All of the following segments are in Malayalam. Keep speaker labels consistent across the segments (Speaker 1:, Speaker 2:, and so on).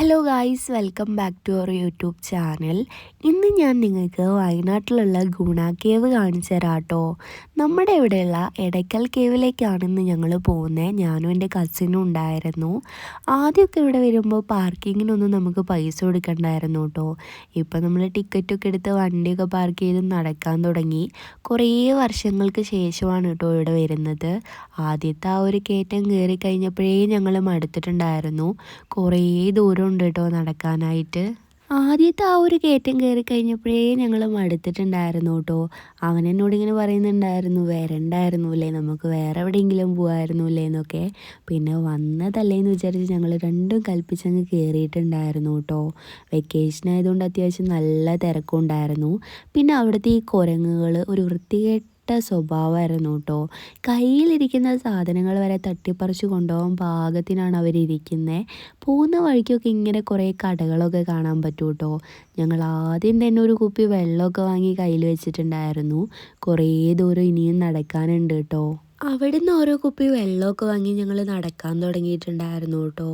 Speaker 1: Hello guys welcome back to our YouTube channel ഇന്ന് ഞാൻ നിങ്ങൾക്ക് വയനാട്ടിലുള്ള ഗുണ കേവ് കാണിച്ചു തരാം കേട്ടോ നമ്മുടെ ഇവിടെയുള്ള എടയ്ക്കൽ കേവിലേക്കാണ് ഇന്ന് ഞങ്ങൾ പോകുന്നത് ഞാനും എന്റെ കസിനും ഉണ്ടായിരുന്നു. ആദ്യമൊക്കെ ഇവിടെ വരുമ്പോൾ പാർക്കിങ്ങിനൊന്നും നമുക്ക് പൈസ കൊടുക്കണ്ടായിരുന്നു കേട്ടോ. ഇപ്പം നമ്മൾ ടിക്കറ്റൊക്കെ എടുത്ത് വണ്ടിയൊക്കെ പാർക്ക് ചെയ്ത് നടക്കാൻ തുടങ്ങി. കുറേ വർഷങ്ങൾക്ക് ശേഷമാണ് കേട്ടോ ഇവിടെ വരുന്നത്. ആദ്യത്തെ ആ ഒരു കയറ്റം കയറി കഴിഞ്ഞപ്പോഴേ ഞങ്ങൾ മടുത്തിട്ടുണ്ടായിരുന്നു. കുറേ ദൂരം ഉണ്ട് കേട്ടോ നടക്കാനായിട്ട്. ആദ്യത്തെ ആ ഒരു കയറ്റം കയറി കഴിഞ്ഞപ്പോഴേ ഞങ്ങൾ മടുത്തിട്ടുണ്ടായിരുന്നു കേട്ടോ. അവൻ എന്നോട് ഇങ്ങനെ പറയുന്നുണ്ടായിരുന്നു വരണ്ടായിരുന്നു അല്ലേ നമുക്ക് വേറെ എവിടെയെങ്കിലും പോകായിരുന്നുല്ലേ എന്നൊക്കെ. പിന്നെ വന്നതല്ലേ എന്ന് വിചാരിച്ച് ഞങ്ങൾ രണ്ടും കൽപ്പിച്ചങ്ങ് കയറിയിട്ടുണ്ടായിരുന്നു കേട്ടോ. വെക്കേഷൻ ആയതുകൊണ്ട് അത്യാവശ്യം നല്ല തിരക്കുണ്ടായിരുന്നു. പിന്നെ അവിടുത്തെ ഈ കുരങ്ങുകൾ ഒരു വൃത്തികെട്ട കെട്ട സ്വഭാവമായിരുന്നു കേട്ടോ. കയ്യിലിരിക്കുന്ന സാധനങ്ങൾ വരെ തട്ടിപ്പറിച്ച് കൊണ്ടുപോകാൻ പാകത്തിനാണ് അവരിരിക്കുന്നത് പോകുന്ന വഴിക്കൊക്കെ ഇങ്ങനെ കുറേ കടകളൊക്കെ കാണാൻ പറ്റും കേട്ടോ. ഞങ്ങൾ ആദ്യം തന്നെ ഒരു കുപ്പി വെള്ളമൊക്കെ വാങ്ങി കയ്യിൽ വെച്ചിട്ടുണ്ടായിരുന്നു. കുറേ ദൂരം ഇനിയും നടക്കാനുണ്ട് കേട്ടോ. അവിടുന്ന് ഓരോ കുപ്പി വെള്ളമൊക്കെ വാങ്ങി ഞങ്ങൾ നടക്കാൻ തുടങ്ങിയിട്ടുണ്ടായിരുന്നു കേട്ടോ.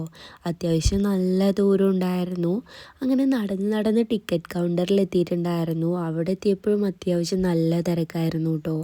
Speaker 1: അത്യാവശ്യം നല്ല ദൂരം ഉണ്ടായിരുന്നു. അങ്ങനെ നടന്ന് നടന്ന് ടിക്കറ്റ് കൗണ്ടറിൽ എത്തിയിട്ടുണ്ടായിരുന്നു. അവിടെ എത്തിയപ്പോഴും അത്യാവശ്യം നല്ല തിരക്കായിരുന്നു കേട്ടോ.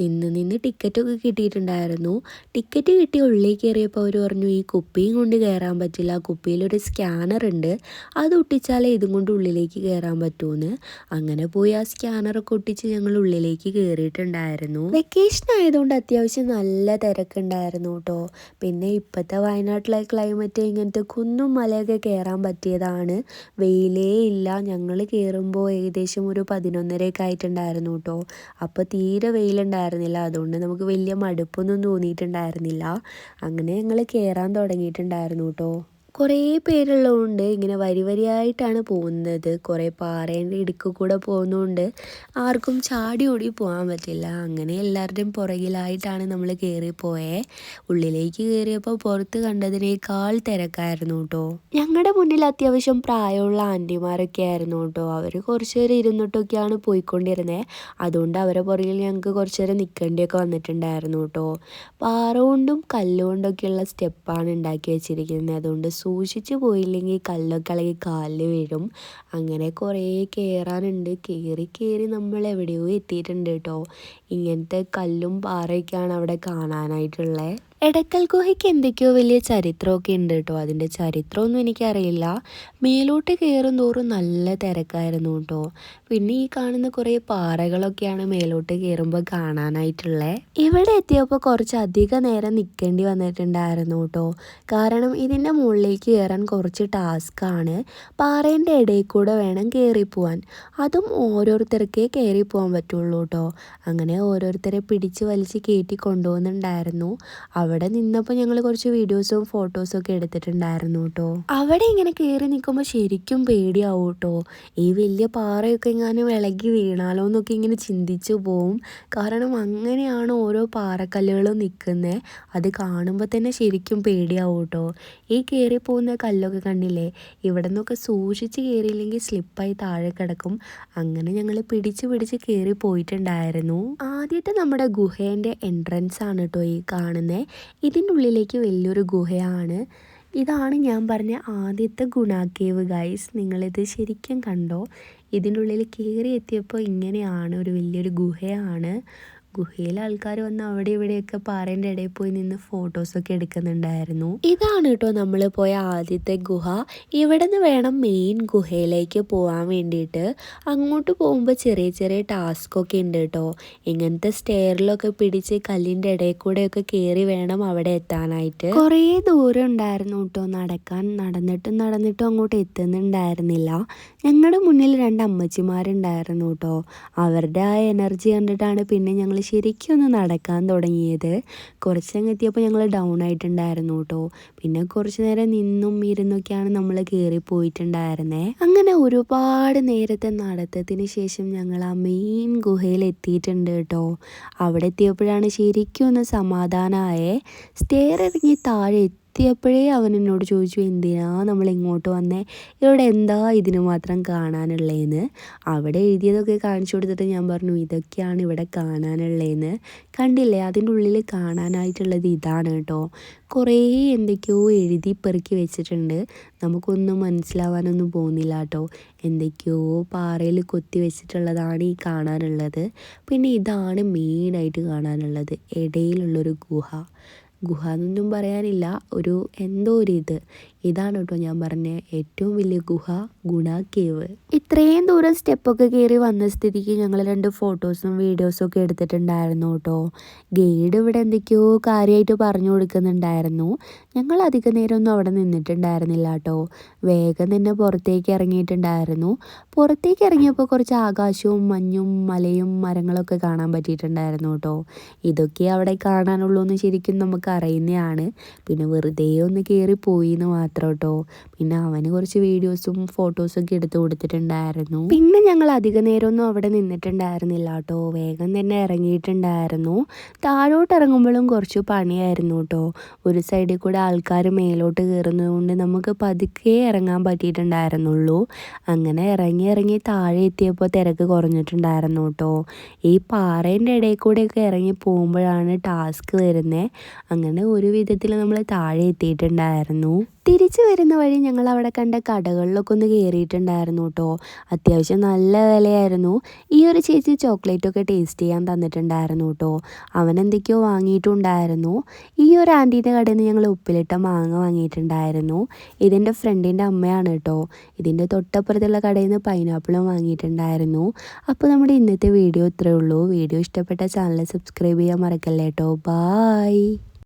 Speaker 1: നിന്ന് നിന്ന് ടിക്കറ്റൊക്കെ കിട്ടിയിട്ടുണ്ടായിരുന്നു. ടിക്കറ്റ് കിട്ടി ഉള്ളിൽ കയറിയപ്പോൾ അവർ പറഞ്ഞു ഈ കുപ്പിയും കൊണ്ട് കയറാൻ പറ്റില്ല. കുപ്പിയിലൊരു സ്കാനർ ഉണ്ട്. അത് ഒട്ടിച്ചാലേ ഇതും കൊണ്ട് ഉള്ളിലേക്ക് കയറാൻ പറ്റുമെന്ന് അങ്ങനെ പോയി ആ സ്കാനറൊക്കെ ഒട്ടിച്ച് ഞങ്ങൾ ഉള്ളിലേക്ക് കയറിയിട്ടുണ്ടായിരുന്നു. വെക്കേഷൻ ആയതുകൊണ്ട് അത്യാവശ്യം നല്ല തിരക്കുണ്ടായിരുന്നു കേട്ടോ പിന്നെ ഇപ്പോഴത്തെ വയനാട്ടിലെ ക്ലൈമറ്റ് ഇങ്ങനത്തെ കുന്നും മലയൊക്കെ കയറാൻ പറ്റിയതാണ്. വെയിലേ ഇല്ല. ഞങ്ങൾ കയറുമ്പോൾ ഏകദേശം ഒരു പതിനൊന്നരയൊക്കെ ആയിട്ടുണ്ടായിരുന്നു കേട്ടോ അപ്പോൾ തീരെ വെയിലുണ്ടായിരുന്നില്ല. അതുകൊണ്ട് നമുക്ക് വലിയ മടുപ്പൊന്നും തോന്നിയിട്ടുണ്ടായിരുന്നില്ല. അങ്ങനെ ഞങ്ങൾ കയറാൻ തുടങ്ങിയിട്ടുണ്ടായിരുന്നു കേട്ടോ കുറേ പേരുള്ളതുകൊണ്ട് ഇങ്ങനെ വരി വരിയായിട്ടാണ് പോകുന്നത്. കുറേ പാറേന്റെ ഇടുക്ക് കൂടെ പോകുന്നതുകൊണ്ട് ആർക്കും ചാടി ഓടി പോകാൻ പറ്റില്ല. അങ്ങനെ എല്ലാവരുടെയും പുറകിലായിട്ടാണ് നമ്മൾ കയറിപ്പോയേ ഉള്ളിലേക്ക് കയറിയപ്പോൾ പുറത്ത് കണ്ടതിനേക്കാൾ തിരക്കായിരുന്നു കേട്ടോ. ഞങ്ങളുടെ മുന്നിൽ അത്യാവശ്യം പ്രായമുള്ള ആന്റിമാരൊക്കെ ആയിരുന്നു കേട്ടോ. അവർ കുറച്ച് നേരം ഇരുന്നിട്ടൊക്കെയാണ് പോയിക്കൊണ്ടിരുന്നത് അതുകൊണ്ട് അവരെ പുറകിൽ ഞങ്ങൾക്ക് കുറച്ച് നേരം നിൽക്കേണ്ടിയൊക്കെ വന്നിട്ടുണ്ടായിരുന്നു കേട്ടോ. പാറ കൊണ്ടും കല്ലുകൊണ്ടൊക്കെയുള്ള സ്റ്റെപ്പാണ് ഉണ്ടാക്കി വെച്ചിരിക്കുന്നത്. അതുകൊണ്ട് സൂക്ഷിച്ചു പോയില്ലെങ്കിൽ കല്ലൊക്കെ ഇളകി കാലിൽ വീഴും. അങ്ങനെ കുറേ കയറാനുണ്ട് കയറി കയറി നമ്മൾ എവിടെയോ എത്തിയിട്ടുണ്ട് കേട്ടോ. ഇങ്ങനത്തെ കല്ലും പാറയൊക്കെയാണ് അവിടെ കാണാനായിട്ടുള്ളത് എടക്കൽ ഗുഹയ്ക്ക് എന്തൊക്കെയോ വലിയ ചരിത്രമൊക്കെ ഉണ്ട് കേട്ടോ. അതിന്റെ ചരിത്രമൊന്നും എനിക്കറിയില്ല. മേലോട്ട് കയറും തോറും നല്ല തിരക്കായിരുന്നു കേട്ടോ. പിന്നെ ഈ കാണുന്ന കുറേ പാറകളൊക്കെയാണ് മേലോട്ട് കയറുമ്പോൾ കാണാനായിട്ടുള്ളത് ഇവിടെ എത്തിയപ്പോൾ കുറച്ച് അധിക നേരം നിൽക്കേണ്ടി വന്നിട്ടുണ്ടായിരുന്നു കേട്ടോ. കാരണം ഇതിന്റെ മുകളിലേക്ക് കയറാൻ കുറച്ച് ടാസ്ക്കാണ് പാറേന്റെ ഇടയിൽ കൂടെ വേണം കയറിപ്പോവാൻ അതും ഓരോരുത്തർക്കേ കയറി പോകാൻ പറ്റുള്ളൂ കേട്ടോ. അങ്ങനെ ഓരോരുത്തരെ പിടിച്ച് വലിച്ച് കയറ്റി കൊണ്ടുപോകുന്നുണ്ടായിരുന്നു. അവിടെ നിന്നപ്പോൾ ഞങ്ങൾ കുറച്ച് വീഡിയോസും ഫോട്ടോസും ഒക്കെ എടുത്തിട്ടുണ്ടായിരുന്നു കേട്ടോ അവിടെ ഇങ്ങനെ കയറി നിൽക്കുമ്പോൾ ശരിക്കും പേടിയാവും കേട്ടോ ഈ വലിയ പാറയൊക്കെ ഇങ്ങനെ വിളകി വീണാലോ എന്നൊക്കെ ഇങ്ങനെ ചിന്തിച്ചു പോവും. കാരണം അങ്ങനെയാണ് ഓരോ പാറക്കല്ലുകളും നിൽക്കുന്നത് അത് കാണുമ്പോൾ തന്നെ ശരിക്കും പേടിയാവും കേട്ടോ ഈ കയറി പോകുന്ന കല്ലൊക്കെ കണ്ടില്ലേ? ഇവിടെ നിന്നൊക്കെ സൂക്ഷിച്ച് കയറിയില്ലെങ്കിൽ സ്ലിപ്പായി താഴെ കിടക്കും. അങ്ങനെ ഞങ്ങൾ പിടിച്ച് പിടിച്ച് കയറി പോയിട്ടുണ്ടായിരുന്നു. ആദ്യത്തെ നമ്മുടെ ഗുഹേന്റെ എൻട്രൻസ് ആണ് കേട്ടോ ഈ കാണുന്നത് ഇതിന്റെ ഉള്ളിലേക്ക് വലിയൊരു ഗുഹയാണ്. ഇതാണ് ഞാൻ പറഞ്ഞ ആദ്യത്തെ ഗുണാക്കേവ് ഗൈസ് നിങ്ങളിത് ശരിക്കും കണ്ടോ? ഇതിന്റെ ഉള്ളിൽ കയറി എത്തിയപ്പോൾ ഇങ്ങനെയാണ് ഒരു വലിയൊരു ഗുഹയാണ്. ഗുഹയിൽ ആൾക്കാർ വന്ന് അവിടെ ഇവിടെയൊക്കെ പാറേന്റെ ഇടയിൽ പോയി നിന്ന് ഫോട്ടോസൊക്കെ എടുക്കുന്നുണ്ടായിരുന്നു. ഇതാണ് കേട്ടോ നമ്മൾ പോയ ആദ്യത്തെ ഗുഹ. ഇവിടെ നിന്ന് വേണം മെയിൻ ഗുഹയിലേക്ക് പോകാൻ വേണ്ടിയിട്ട്. അങ്ങോട്ട് പോകുമ്പോൾ ചെറിയ ചെറിയ ടാസ്കൊക്കെ ഉണ്ട് കേട്ടോ. ഇങ്ങനത്തെ സ്റ്റെയറിലൊക്കെ പിടിച്ച് കല്ലിന്റെ ഇടയിൽ കൂടെയൊക്കെ കയറി വേണം അവിടെ എത്താനായിട്ട്. കുറേ ദൂരം ഉണ്ടായിരുന്നു കേട്ടോ. നടക്കാൻ നടന്നിട്ടും നടന്നിട്ടും അങ്ങോട്ട് എത്തുന്നുണ്ടായിരുന്നില്ല. ഞങ്ങളുടെ മുന്നിൽ രണ്ട് അമ്മച്ചിമാരുണ്ടായിരുന്നു കേട്ടോ. അവരുടെ ആ എനർജി കണ്ടിട്ടാണ് പിന്നെ ഞങ്ങൾ ശരിക്കും ഒന്ന് നടക്കാൻ തുടങ്ങിയത് കുറച്ചങ്ങ് എത്തിയപ്പോൾ ഞങ്ങൾ ഡൗൺ ആയിട്ടുണ്ടായിരുന്നു കേട്ടോ പിന്നെ കുറച്ച് നേരം നിന്നും ഇരുന്നൊക്കെയാണ് നമ്മൾ കയറി പോയിട്ടുണ്ടായിരുന്നേ. അങ്ങനെ ഒരുപാട് നേരത്തെ നടത്തത്തിന് ശേഷം ഞങ്ങൾ ആ മെയിൻ ഗുഹയിൽ എത്തിയിട്ടുണ്ട് കേട്ടോ അവിടെ എത്തിയപ്പോഴാണ് ശരിക്കും ഒന്ന് സമാധാനമായേ സ്റ്റെയർ ഇറങ്ങി താഴെ എത്തിയപ്പോഴേ അവൻ എന്നോട് ചോദിച്ചു എന്തിനാ നമ്മൾ ഇങ്ങോട്ട് വന്നേ? ഇവിടെ എന്താ ഇതിന് മാത്രം കാണാനുള്ളതെന്ന് അവിടെ എഴുതിയതൊക്കെ കാണിച്ചു കൊടുത്തിട്ട് ഞാൻ പറഞ്ഞു ഇതൊക്കെയാണ് ഇവിടെ കാണാനുള്ളതെന്ന് കണ്ടില്ലേ അതിന്റെ ഉള്ളിൽ കാണാനായിട്ടുള്ളത് ഇതാണ് കേട്ടോ. കുറേ എന്തൊക്കെയോ എഴുതി പെറുക്കി വെച്ചിട്ടുണ്ട്. നമുക്കൊന്നും മനസ്സിലാവാനൊന്നും പോകുന്നില്ല കേട്ടോ. എന്തൊക്കെയോ പാറയിൽ കൊത്തി വെച്ചിട്ടുള്ളതാണ് ഈ കാണാനുള്ളത്. പിന്നെ ഇതാണ് മെയിനായിട്ട് കാണാനുള്ളത്. ഇടയിലുള്ളൊരു ഗുഹ. ഗുഹ എന്നൊന്നും പറയാനില്ല. ഒരു എന്തോ ഒരു ഇത്. ഇതാണ് കേട്ടോ ഞാൻ പറഞ്ഞ ഏറ്റവും വലിയ ഗുഹ ഗുണ കേവ്. ഇത്രയും ദൂരം സ്റ്റെപ്പൊക്കെ കയറി വന്ന സ്ഥിതിക്ക് ഞങ്ങൾ രണ്ട് ഫോട്ടോസും വീഡിയോസും ഒക്കെ എടുത്തിട്ടുണ്ടായിരുന്നു കേട്ടോ. ഗൈഡ് ഇവിടെ എന്തൊക്കെയോ കാര്യമായിട്ട് പറഞ്ഞു കൊടുക്കുന്നുണ്ടായിരുന്നു. ഞങ്ങൾ അധിക നേരമൊന്നും അവിടെ നിന്നിട്ടുണ്ടായിരുന്നില്ല കേട്ടോ. വേഗം തന്നെ പുറത്തേക്ക് ഇറങ്ങിയിട്ടുണ്ടായിരുന്നു. പുറത്തേക്ക് ഇറങ്ങിയപ്പോൾ കുറച്ച് ആകാശവും മഞ്ഞും മലയും മരങ്ങളൊക്കെ കാണാൻ പറ്റിയിട്ടുണ്ടായിരുന്നു കേട്ടോ. ഇതൊക്കെ അവിടെ കാണാനുള്ളൂ എന്ന് ശരിക്കും നമുക്ക് അറിയുന്നതാണ്. പിന്നെ വെറുതെ ഒന്ന് കയറി പോയി എന്ന് മാത്രം കേട്ടോ. പിന്നെ അവന് കുറച്ച് വീഡിയോസും ഫോട്ടോസും ഒക്കെ എടുത്തു കൊടുത്തിട്ടുണ്ടായിരുന്നു. പിന്നെ ഞങ്ങൾ അധിക നേരമൊന്നും അവിടെ നിന്നിട്ടുണ്ടായിരുന്നില്ല കേട്ടോ. വേഗം തന്നെ ഇറങ്ങിയിട്ടുണ്ടായിരുന്നു. താഴോട്ട് ഇറങ്ങുമ്പോഴും കുറച്ച് പണിയായിരുന്നു കേട്ടോ. ഒരു സൈഡിൽ കൂടെ ആൾക്കാർ മേലോട്ട് കയറുന്നതുകൊണ്ട് നമുക്ക് പതുക്കെ ഇറങ്ങാൻ പറ്റിയിട്ടുണ്ടായിരുന്നുള്ളൂ. അങ്ങനെ ഇറങ്ങി ഇറങ്ങി താഴെ എത്തിയപ്പോൾ തിരക്ക് കുറഞ്ഞിട്ടുണ്ടായിരുന്നു കേട്ടോ. ഈ പാറേന്റെ ഇടയിൽ കൂടെയൊക്കെ ഇറങ്ങി പോകുമ്പോഴാണ് ടാസ്ക് വരുന്നത് അങ്ങനെ ഒരു വിധത്തിൽ നമ്മൾ താഴെ എത്തിയിട്ടുണ്ടായിരുന്നു. തിരിച്ചു വരുന്ന വഴി ഞങ്ങൾ അവിടെ കണ്ട കടകളിലൊക്കെ ഒന്ന് കയറിയിട്ടുണ്ടായിരുന്നു കേട്ടോ. അത്യാവശ്യം നല്ല വിലയായിരുന്നു. ഈ ഒരു ചേച്ചി ചോക്ലേറ്റൊക്കെ ടേസ്റ്റ് ചെയ്യാൻ തന്നിട്ടുണ്ടായിരുന്നു കേട്ടോ. അവൻ എന്തൊക്കെയോ വാങ്ങിയിട്ടുണ്ടായിരുന്നു. ഈ ഒരു ആന്റീന്റെ കടയിൽ നിന്ന് ഞങ്ങൾ ഉപ്പിലിട്ട മാങ്ങ വാങ്ങിയിട്ടുണ്ടായിരുന്നു. ഇതിന്റെ ഫ്രണ്ടിന്റെ അമ്മയാണ് കേട്ടോ. ഇതിന്റെ തൊട്ടപ്പുറത്തുള്ള കടയിൽ നിന്ന് പൈനാപ്പിളും വാങ്ങിയിട്ടുണ്ടായിരുന്നു. അപ്പോൾ നമ്മുടെ ഇന്നത്തെ വീഡിയോ ഇത്രയേ ഉള്ളൂ. വീഡിയോ ഇഷ്ടപ്പെട്ട ചാനൽ സബ്സ്ക്രൈബ് ചെയ്യാൻ മറക്കല്ലേ കേട്ടോ. ബായ്